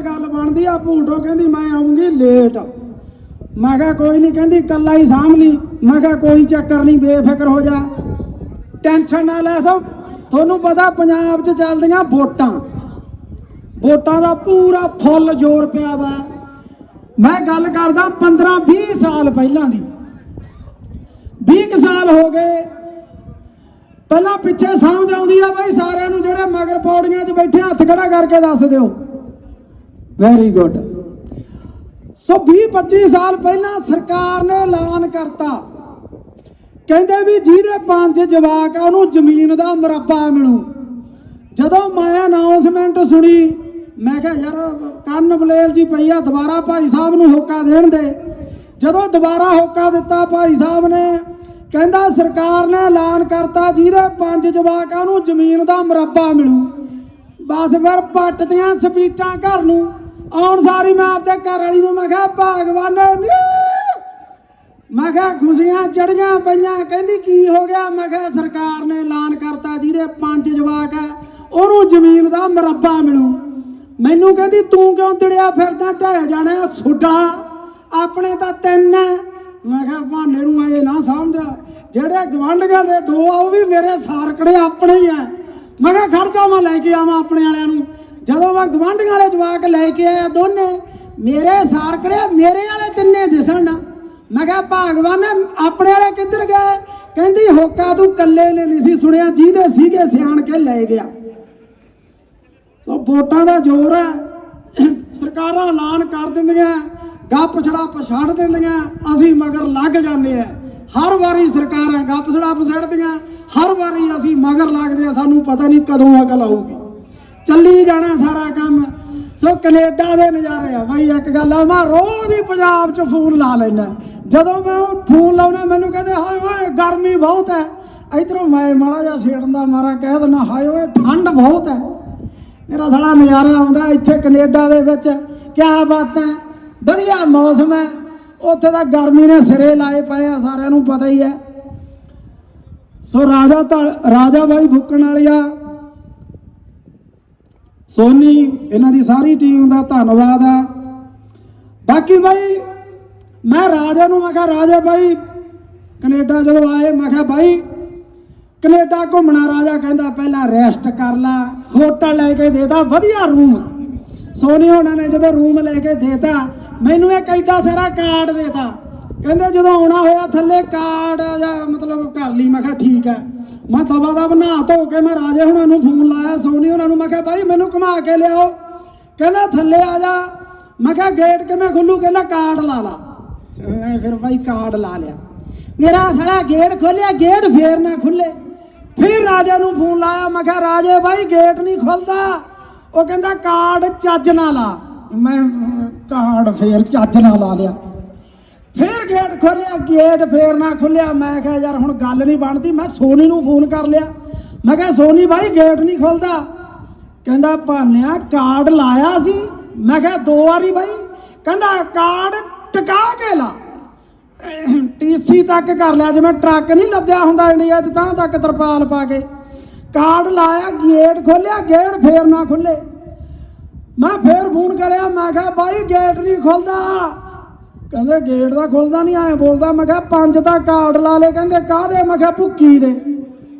ਗੱਲ ਬਣਦੀ ਆ ਭੂਟੋ ਕਹਿੰਦੀ, ਮੈਂ ਆਉਂਗੀ ਲੇਟ ਮੈਂ ਕਿਹਾ, ਕੋਈ ਨਹੀਂ ਕਹਿੰਦੀ, ਕੱਲਾ ਹੀ ਸਾਂਭ ਲਈ। ਮੈਂ ਕਿਹਾ, ਕੋਈ ਚੱਕਰ ਨਹੀਂ ਬੇਫਿਕਰ ਹੋ ਜਾ। ਟੈਨਸ਼ਨ ਨਾ ਲੈ ਸੋ ਤੁਹਾਨੂੰ ਪਤਾ ਪੰਜਾਬ 'ਚ ਚੱਲਦੀਆਂ ਵੋਟਾਂ। ਵੋਟਾਂ ਦਾ ਪੂਰਾ ਫੁੱਲ ਜ਼ੋਰ ਪਿਆ ਵਾ। ਮੈਂ ਗੱਲ ਕਰਦਾ 15 20 ਸਾਲ ਪਹਿਲਾਂ ਦੀ। 20 ਕੁ ਸਾਲ ਹੋ ਗਏ। ਪਹਿਲਾਂ ਪਿੱਛੇ ਸਮਝ ਆਉਂਦੀ ਆ ਬਾਈ ਸਾਰਿਆਂ ਨੂੰ ਜਿਹੜੇ ਮਗਰ ਪੌੜੀਆਂ 'ਚ ਬੈਠੇ ਹੱਥ ਖੜਾ ਕਰਕੇ ਦੱਸ ਦਿਓ। ਵੈਰੀ ਗੁੱਡ ਸੋ 20 25 ਸਾਲ ਪਹਿਲਾਂ ਸਰਕਾਰ ਨੇ ਐਲਾਨ ਕਰਤਾ। ਕਹਿੰਦੇ ਵੀ ਜਿਹਦੇ ਪੰਜ ਜਵਾਕ ਆ, ਉਹਨੂੰ ਜ਼ਮੀਨ ਦਾ ਮੁਰੱਬਾ ਮਿਲੂ। ਜਦੋਂ ਮੈਂ ਅਨਾਉਂਸਮੈਂਟ ਸੁਣੀ, ਮੈਂ ਕਿਹਾ, ਯਾਰ, ਕੰਨ ਬਲੇਲ ਜੀ ਪਈ ਆ, ਦੁਬਾਰਾ ਭਾਈ ਸਾਹਿਬ ਨੂੰ ਹੋਕਾ ਦੇਣ ਦੇ। ਜਦੋਂ ਦੁਬਾਰਾ ਹੋਕਾ ਦਿੱਤਾ ਭਾਈ ਸਾਹਿਬ ਨੇ, ਕਹਿੰਦਾ ਸਰਕਾਰ ਨੇ ਐਲਾਨ ਕਰਤਾ, ਜਿਹਦੇ ਪੰਜ ਜਵਾਕਾਂ ਨੂੰ ਜ਼ਮੀਨ ਦਾ ਮੁਰੱਬਾ ਮਿਲੂ। ਬਸ ਫਿਰ ਪੱਟ ਦੀਆਂ ਸਪੀਟਾਂ ਘਰ ਨੂੰ। ਆਉਣ ਸਾਰੀ ਮੈਂ ਆਪਦੇ ਘਰ ਵਾਲੀ ਨੂੰ ਮੈਂ ਕਿਹਾ, ਭਗਵਾਨ, ਨੀ। ਮੈਂ ਕਿਹਾ, ਖੁਸ਼ੀਆਂ ਚੜੀਆਂ ਪਈਆਂ। ਕਹਿੰਦੀ, ਕੀ ਹੋ ਗਿਆ? ਮੈਂ ਕਿਹਾ, ਸਰਕਾਰ ਨੇ ਐਲਾਨ ਕਰਤਾ ਜਿਹਦੇ ਪੰਜ ਜਵਾਕ ਹੈ, ਉਹਨੂੰ ਜ਼ਮੀਨ ਦਾ ਮੁਰੱਬਾ ਮਿਲੂ। ਮੈਨੂੰ ਕਹਿੰਦੀ, ਤੂੰ ਕਿਉਂ ਤੜਿਆ ਫਿਰਦਾ? ਢਹਿ ਜਾਣਾ ਸੁੱਡਾ। ਆਪਣੇ ਤਾਂ ਤਿੰਨ ਹੈ। ਮੈਂ ਕਿਹਾ, ਭਾਨੇ ਨੂੰ ਇਹ ਨਾ ਸਮਝ। ਜਿਹੜੇ ਗਵਾਂਢੀਆਂ ਦੇ ਦੋ ਆ, ਉਹ ਵੀ ਮੇਰੇ ਸਾਰਕੜੇ ਆਪਣੇ ਹੀ ਆ ਮੈਂ ਕਿਹਾ, ਖੜ ਜਾ, ਮੈਂ ਲੈ ਕੇ ਆਵਾਂ ਆਪਣੇ ਵਾਲਿਆਂ ਨੂੰ। ਜਦੋਂ ਮੈਂ ਗਵਾਂਢੀਆਂ ਵਾਲੇ ਜਵਾਕ ਲੈ ਕੇ ਆਇਆ ਦੋਨੇ, ਮੇਰੇ ਸਾਰਕੜੇ, ਮੇਰੇ ਵਾਲੇ ਤਿੰਨੇ ਦਿਸਣ। ਮੈਂ ਕਿਹਾ, ਭਗਵਾਨ, ਆਪਣੇ ਵਾਲੇ ਕਿੱਧਰ ਗਏ? ਕਹਿੰਦੀ, ਹੋਕਾ ਤੂੰ ਕੱਲੇ ਨੇ ਨਹੀਂ ਸੀ ਸੁਣਿਆ, ਜਿਹਦੇ ਸੀਗੇ ਸਿਆਣ ਕੇ ਲੈ ਗਿਆ। ਸੋ ਵੋਟਾਂ ਦਾ ਜ਼ੋਰ ਹੈ। ਸਰਕਾਰਾਂ ਐਲਾਨ ਕਰ ਦਿੰਦੀਆਂ ਗੱਪ ਛੜਾ ਛੱਡ ਦਿੰਦੀਆਂ, ਅਸੀਂ ਮਗਰ ਲੱਗ ਜਾਂਦੇ ਆ ਹਰ ਵਾਰੀ ਸਰਕਾਰਾਂ ਗੱਪ ਛੜਾ ਪਛੜਦੀਆਂ, ਹਰ ਵਾਰੀ ਅਸੀਂ ਮਗਰ ਲੱਗਦੇ ਆ ਸਾਨੂੰ ਪਤਾ ਨਹੀਂ ਕਦੋਂ ਅਕਲ ਆਊਗੀ। ਚੱਲੀ ਜਾਣਾ ਸਾਰਾ ਕੰਮ। ਸੋ ਕੈਨੇਡਾ ਦੇ ਨਜ਼ਾਰੇ ਆ ਬਾਈ, ਇੱਕ ਗੱਲ ਆ, ਮੈਂ ਰੋਜ਼ ਹੀ ਪੰਜਾਬ 'ਚ ਫੋਨ ਲਾ ਲੈਣਾ ਜਦੋਂ ਮੈਂ ਉਹ ਫੋਨ ਲਾਉਣਾ, ਮੈਨੂੰ ਕਹਿੰਦੇ, ਹਾਏ ਓਏ, ਗਰਮੀ ਬਹੁਤ ਹੈ ਇਧਰੋਂ ਮੈਂ ਮਾੜਾ ਜਿਹਾ ਛੇੜਨ ਦਾ ਮਾਰਾ ਕਹਿ ਦਿੰਦਾ, ਹਾਏ ਓਏ, ਠੰਡ ਬਹੁਤ ਹੈ ਮੇਰਾ ਸਾਲਾ ਨਜ਼ਾਰਾ ਆਉਂਦਾ ਇੱਥੇ ਕੈਨੇਡਾ ਦੇ ਵਿੱਚ। ਕਿਆ ਬਾਤ ਹੈ ਵਧੀਆ ਮੌਸਮ ਹੈ ਉੱਥੇ ਤਾਂ ਗਰਮੀ ਨੇ ਸਿਰੇ ਲਾਏ ਪਏ ਆ, ਸਾਰਿਆਂ ਨੂੰ ਪਤਾ ਹੀ ਹੈ ਸੋ ਰਾਜਾ ਤਾਂ, ਰਾਜਾ ਬਾਈ ਭੁੱਕਣ ਵਾਲਿਆ ਸੋਨੀ, ਇਹਨਾਂ ਦੀ ਸਾਰੀ ਟੀਮ ਦਾ ਧੰਨਵਾਦ ਆ। ਬਾਕੀ ਬਾਈ, ਮੈਂ ਰਾਜਾ ਨੂੰ ਮੈਂ ਕਿਹਾ, ਰਾਜਾ ਬਾਈ, ਕੈਨੇਡਾ ਜਦੋਂ ਆਏ, ਮੈਂ ਕਿਹਾ, ਬਾਈ, ਕੈਨੇਡਾ ਘੁੰਮਣਾ ਰਾਜਾ ਕਹਿੰਦਾ ਪਹਿਲਾਂ ਰੈਸਟ ਕਰ ਲੈ ਹੋਟਲ ਲੈ ਕੇ ਦੇਤਾ ਵਧੀਆ ਰੂਮ ਸੋਨੀ ਹੋਣਾ ਨੇ ਜਦੋਂ ਰੂਮ ਲੈ ਕੇ ਦੇਤਾ ਮੈਨੂੰ ਇਹ ਕੈਡਾ ਸਾਰਾ ਕਾਰਡ ਦੇਤਾ ਕਹਿੰਦੇ ਜਦੋਂ ਆਉਣਾ ਹੋਇਆ ਥੱਲੇ ਕਾਰਡ ਜਾਂ ਮਤਲਬ ਕਰ ਲਈ, ਮੈਂ ਕਿਹਾ, ਠੀਕ ਹੈ। ਮੈਂ ਦਵਾ ਦਾ ਬਣਾ ਧੋ ਕੇ ਮੈਂ ਰਾਜੇ ਹੁਣਾਂ ਨੂੰ ਫੋਨ ਲਾਇਆ, ਸੋਨੀ ਹੁਣਾਂ ਨੂੰ ਮੈਂ ਕਿਹਾ ਬਾਈ ਮੈਨੂੰ ਘੁਮਾ ਕੇ ਲਿਆਓ। ਕਹਿੰਦਾ, ਥੱਲੇ ਆ ਜਾ। ਮੈਂ ਕਿਹਾ, ਗੇਟ ਕਿਵੇਂ ਖੁੱਲੂ? ਕਹਿੰਦਾ, ਕਾਰਡ ਲਾ ਲਾ। ਮੈਂ ਫਿਰ ਭਾਈ ਕਾਰਡ ਲਾ ਲਿਆ। ਮੇਰਾ ਸਾਲਾ ਗੇਟ ਖੋਲਿਆ, ਗੇਟ ਫੇਰ ਨਾ ਖੁੱਲੇ। ਫਿਰ ਰਾਜੇ ਨੂੰ ਫੋਨ ਲਾਇਆ, ਮੈਂ ਕਿਹਾ, ਰਾਜੇ ਬਾਈ ਗੇਟ ਨਹੀਂ ਖੁੱਲਦਾ। ਉਹ ਕਹਿੰਦਾ, ਕਾਰਡ ਚੱਜ ਨਾ ਲਾ। ਮੈਂ ਕਾਰਡ ਫੇਰ ਚੱਜ ਨਾ ਲਾ ਲਿਆ। ਫੇਰ ਗੇਟ ਖੋਲਿਆ ਗੇਟ ਫੇਰ ਨਾ ਖੁੱਲਿਆ ਮੈਂ ਕਿਹਾ, ਯਾਰ, ਹੁਣ ਗੱਲ ਨਹੀਂ ਬਣਦੀ। ਮੈਂ ਸੋਨੀ ਨੂੰ ਫੋਨ ਕਰ ਲਿਆ। ਮੈਂ ਕਿਹਾ, ਸੋਨੀ ਬਾਈ ਗੇਟ ਨਹੀਂ ਖੁੱਲਦਾ। ਕਹਿੰਦਾ, ਭਾਨਿਆ ਕਾਰਡ ਲਾਇਆ ਸੀ। ਮੈਂ ਕਿਹਾ, ਦੋ ਵਾਰੀ ਬਾਈ। ਕਹਿੰਦਾ ਕਾਰਡ ਟਿਕਾ ਕੇ ਲਾ। ਟੀਸੀ ਤੱਕ ਕਰ ਲਿਆ। ਜਿਵੇਂ ਟਰੱਕ ਨਹੀਂ ਲੱਦਿਆ ਹੁੰਦਾ ਇੰਡੀਆ 'ਚ, ਤਾਂ ਤੱਕ ਤਰਪਾਲ ਪਾ ਕੇ। ਕਾਰਡ ਲਾਇਆ ਗੇਟ ਖੋਲਿਆ ਗੇਟ ਫੇਰ ਨਾ ਖੁੱਲੇ ਮੈਂ ਫੇਰ ਫੋਨ ਕਰਿਆ। ਮੈਂ ਕਿਹਾ, ਬਾਈ ਗੇਟ ਨਹੀਂ ਖੁੱਲਦਾ। ਕਹਿੰਦੇ ਗੇਟ ਦਾ ਖੁੱਲਦਾ ਨਹੀਂ, ਐ ਬੋਲਦਾ, ਮੈਂ ਕਿਹਾ ਪੰਜ ਦਾ ਕਾਰਡ ਲਾ ਲੇ ਕਹਿੰਦੇ ਕਾਹਦੇ? ਮੈਂ ਕਿਹਾ ਭੁੱਕੀ ਦੇ।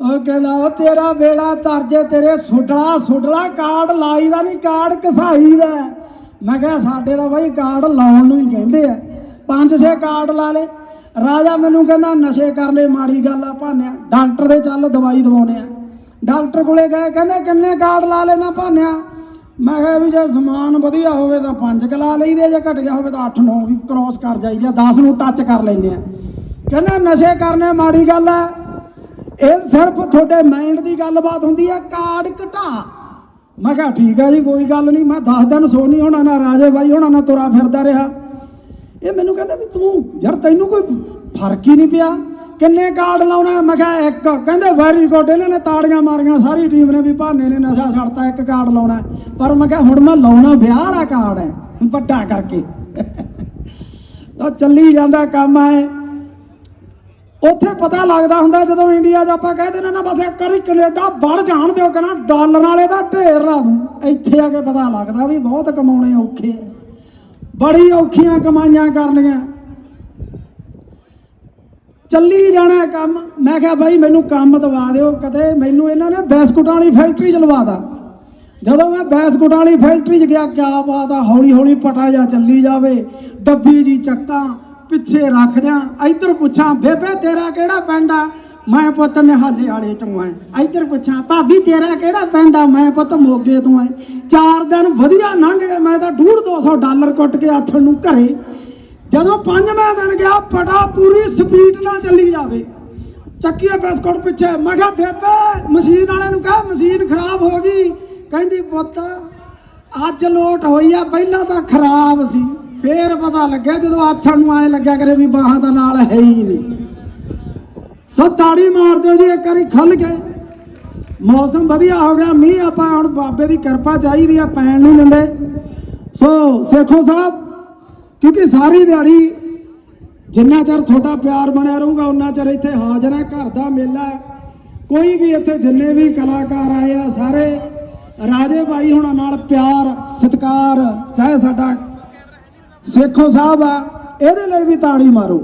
ਉਹ ਕਹਿੰਦਾ, ਉਹ ਤੇਰਾ ਵੇੜਾ ਤਰਜੇ ਤੇਰੇ ਸੁੱਡਲਾ ਸੁੱਡਲਾ ਕਾਰਡ ਲਾਈ ਦਾ ਨਹੀਂ ਕਾਰਡ ਘਸਾਈ ਦਾ ਮੈਂ ਕਿਹਾ, ਸਾਡੇ ਦਾ ਬਾਈ ਕਾਰਡ ਲਾਉਣ ਨੂੰ ਹੀ ਕਹਿੰਦੇ ਆ। ਪੰਜ ਛੇ ਕਾਰਡ ਲਾ ਲੇ ਰਾਜਾ ਮੈਨੂੰ ਕਹਿੰਦਾ, ਨਸ਼ੇ ਕਰ ਲੈ, ਮਾੜੀ ਗੱਲ ਆ ਭਾਨਿਆ। ਡਾਕਟਰ ਦੇ ਚੱਲ ਦਵਾਈ ਦਵਾਉਣੇ ਆ। ਡਾਕਟਰ ਕੋਲੇ ਗਏ, ਕਹਿੰਦੇ, ਕਿੰਨੇ ਕਾਰਡ ਲਾ ਲੈਣਾ ਭਾਨਿਆ? ਮੈਂ ਕਿਹਾ ਵੀ ਜੇ ਸਮਾਨ ਵਧੀਆ ਹੋਵੇ ਤਾਂ ਪੰਜ ਕਲਾ ਲਾ ਲਈਦੇ ਜੇ ਘਟ ਗਿਆ ਹੋਵੇ ਤਾਂ 8 9 ਵੀ ਕ੍ਰਾਸ ਕਰ ਜਾਈਦਾ 10 ਨੂੰ ਟੱਚ ਕਰ ਲੈਂਦੇ ਆ। ਕਹਿੰਦਾ ਨਸ਼ੇ ਕਰਨੇ ਮਾੜੀ ਗੱਲ ਹੈ ਇਹ ਸਿਰਫ ਤੁਹਾਡੇ ਮਾਈਂਡ ਦੀ ਗੱਲਬਾਤ ਹੁੰਦੀ ਹੈ ਕਾਰਡ ਘਟਾ। ਮੈਂ ਕਿਹਾ ਠੀਕ ਆ ਜੀ, ਕੋਈ ਗੱਲ ਨਹੀਂ, ਮੈਂ 10 ਦਿਨ ਸੋਨੀ ਹੋਣਾ ਨਾ ਰਾਜੇ ਬਾਈ ਹੋਣਾ ਨਾ ਤੁਰਾ ਫਿਰਦਾ ਰਿਹਾ। ਇਹ ਮੈਨੂੰ ਕਹਿੰਦਾ ਵੀ ਤੂੰ, ਯਾਰ ਤੈਨੂੰ ਕੋਈ ਫ਼ਰਕ ਹੀ ਨਹੀਂ ਪਿਆ। ਕਿੰਨੇ ਕਾਰਡ ਲਾਉਣਾ ਮੈਂ ਕਿਹਾ ਇੱਕ। ਕਹਿੰਦੇ ਵੈਰੀ ਗੁੱਡ ਇਹਨਾਂ ਨੇ ਤਾੜੀਆਂ ਮਾਰੀਆਂ, ਸਾਰੀ ਟੀਮ ਨੇ ਵੀ ਭਾਨੇ ਨੇ ਨਸ਼ਾ ਛੱਡਤਾ, ਇੱਕ ਕਾਰਡ ਲਾਉਣਾ ਪਰ ਮੈਂ ਕਿਹਾ ਹੁਣ ਮੈਂ ਲਾਉਣਾ ਵਿਆਹ ਵਾਲਾ ਕਾਰਡ ਹੈ, ਵੱਡਾ ਕਰਕੇ। ਉਹ ਚੱਲੀ ਜਾਂਦਾ ਕੰਮ ਆਏ ਉੱਥੇ ਪਤਾ ਲੱਗਦਾ ਹੁੰਦਾ ਜਦੋਂ ਇੰਡੀਆ 'ਚ ਆਪਾਂ ਕਹਿੰਦੇ ਨੇ ਨਾ, ਬਸ ਇੱਕ ਵਾਰੀ ਕੈਨੇਡਾ ਵੜ ਜਾਣ ਦਿਓ, ਕਹਿੰਦਾ ਡਾਲਰ ਵਾਲੇ ਦਾ ਢੇਰ ਲਾ ਦੂੰ। ਇੱਥੇ ਆ ਕੇ ਪਤਾ ਲੱਗਦਾ ਵੀ ਬਹੁਤ ਕਮਾਉਣੇ ਔਖੇ ਆ ਬੜੀ ਔਖੀਆਂ ਕਮਾਈਆਂ ਕਰਨੀਆਂ। ਚੱਲੀ ਜਾਣਾ ਕੰਮ। ਮੈਂ ਕਿਹਾ ਬਾਈ, ਮੈਨੂੰ ਕੰਮ ਦਵਾ ਦਿਓ। ਕਦੇ ਮੈਨੂੰ ਇਹਨਾਂ ਨੇ ਬਿਸਕੁਟਾਂ ਵਾਲੀ ਫੈਕਟਰੀ ਚ ਲਵਾਤਾ ਜਦੋਂ ਮੈਂ ਬਿਸਕੁਟਾਂ ਵਾਲੀ ਫੈਕਟਰੀ ਚ ਗਿਆ, ਕਿਆ ਬਾਤ ਆ ਹੌਲੀ ਹੌਲੀ ਪਟਾ ਜਾ ਚੱਲੀ ਜਾਵੇ। ਡੱਬੀ ਜੀ ਚੱਕਾਂ, ਪਿੱਛੇ ਰੱਖ ਦਿਆਂ। ਇੱਧਰ ਪੁੱਛਾਂ, ਬੇਬੇ, ਤੇਰਾ ਕਿਹੜਾ ਪਿੰਡ ਆ? ਮੈਂ ਪੁੱਤ ਨਿਹਾਲੇ ਵਾਲੇ ਤੋਂ ਆ। ਇੱਧਰ ਪੁੱਛਾਂ, ਭਾਬੀ, ਤੇਰਾ ਕਿਹੜਾ ਪਿੰਡ ਆ? ਮੈਂ ਪੁੱਤ ਮੋਗੇ ਤੋਂ ਆ। ਚਾਰ ਦਿਨ ਵਧੀਆ ਲੰਘ ਗਏ। ਮੈਂ ਤਾਂ 1.5 200 ਡਾਲਰ ਕੁੱਟ ਕੇ ਆਥਣ ਨੂੰ ਘਰੇ। ਜਦੋਂ ਪੰਜਵੇਂ ਦਿਨ ਗਿਆ ਪਟਾ ਪੂਰੀ ਸਪੀਡ ਨਾਲ ਚੱਲੀ ਜਾਵੇ। ਚੱਕੀਏ ਬਿਸਕੁਟ ਪਿੱਛੇ। ਮੈਂ ਕਿਹਾ, ਬੇਬੇ, ਮਸ਼ੀਨ ਵਾਲੇ ਨੂੰ ਕਹਾ, ਮਸ਼ੀਨ ਖਰਾਬ ਹੋ ਗਈ। ਕਹਿੰਦੀ, ਪੁੱਤ, ਅੱਜ ਲੋਟ ਹੋਈ ਆ, ਪਹਿਲਾਂ ਤਾਂ ਖਰਾਬ ਸੀ। ਫੇਰ ਪਤਾ ਲੱਗਿਆ, ਜਦੋਂ ਆਥਣ ਨੂੰ ਆਏ ਲੱਗਿਆ ਕਰੇ ਵੀ ਬਾਹਾਂ ਦਾ ਨਾਲ ਹੈ ਹੀ ਨਹੀਂ। ਸੋ ਤਾੜੀ ਮਾਰ ਦਿਓ ਜੀ, ਇੱਕ ਵਾਰੀ ਖੁੱਲ ਗਏ ਮੌਸਮ ਵਧੀਆ ਹੋ ਗਿਆ। ਮੀਂਹ ਆਪਾਂ ਹੁਣ ਬਾਬੇ ਦੀ ਕਿਰਪਾ ਚਾਹੀਦੀ ਆ, ਪੈਣ ਨਹੀਂ ਦਿੰਦੇ। ਸੋ ਸੇਖੋ ਸਾਹਿਬ ਕਿਉਂਕਿ ਸਾਰੀ ਦਿਹਾੜੀ ਜਿੰਨਾ ਚਿਰ ਤੁਹਾਡਾ ਪਿਆਰ ਬਣਿਆ ਰਹੂਗਾ ਉਨਾ ਚਿਰ ਇੱਥੇ ਹਾਜ਼ਰ ਹੈ, ਘਰ ਦਾ ਮੇਲਾ ਹੈ। ਕੋਈ ਵੀ ਇੱਥੇ ਜਿੰਨੇ ਵੀ ਕਲਾਕਾਰ ਆਏ ਆ, ਸਾਰੇ ਰਾਜੇ ਭਾਈ ਹੁਣਾਂ ਨਾਲ ਪਿਆਰ, ਸਤਿਕਾਰ, ਚਾਹੇ ਸਾਡਾ ਸੇਖੋ ਸਾਹਿਬ ਆ, ਇਹਦੇ ਲਈ ਵੀ ਤਾੜੀ ਮਾਰੋ।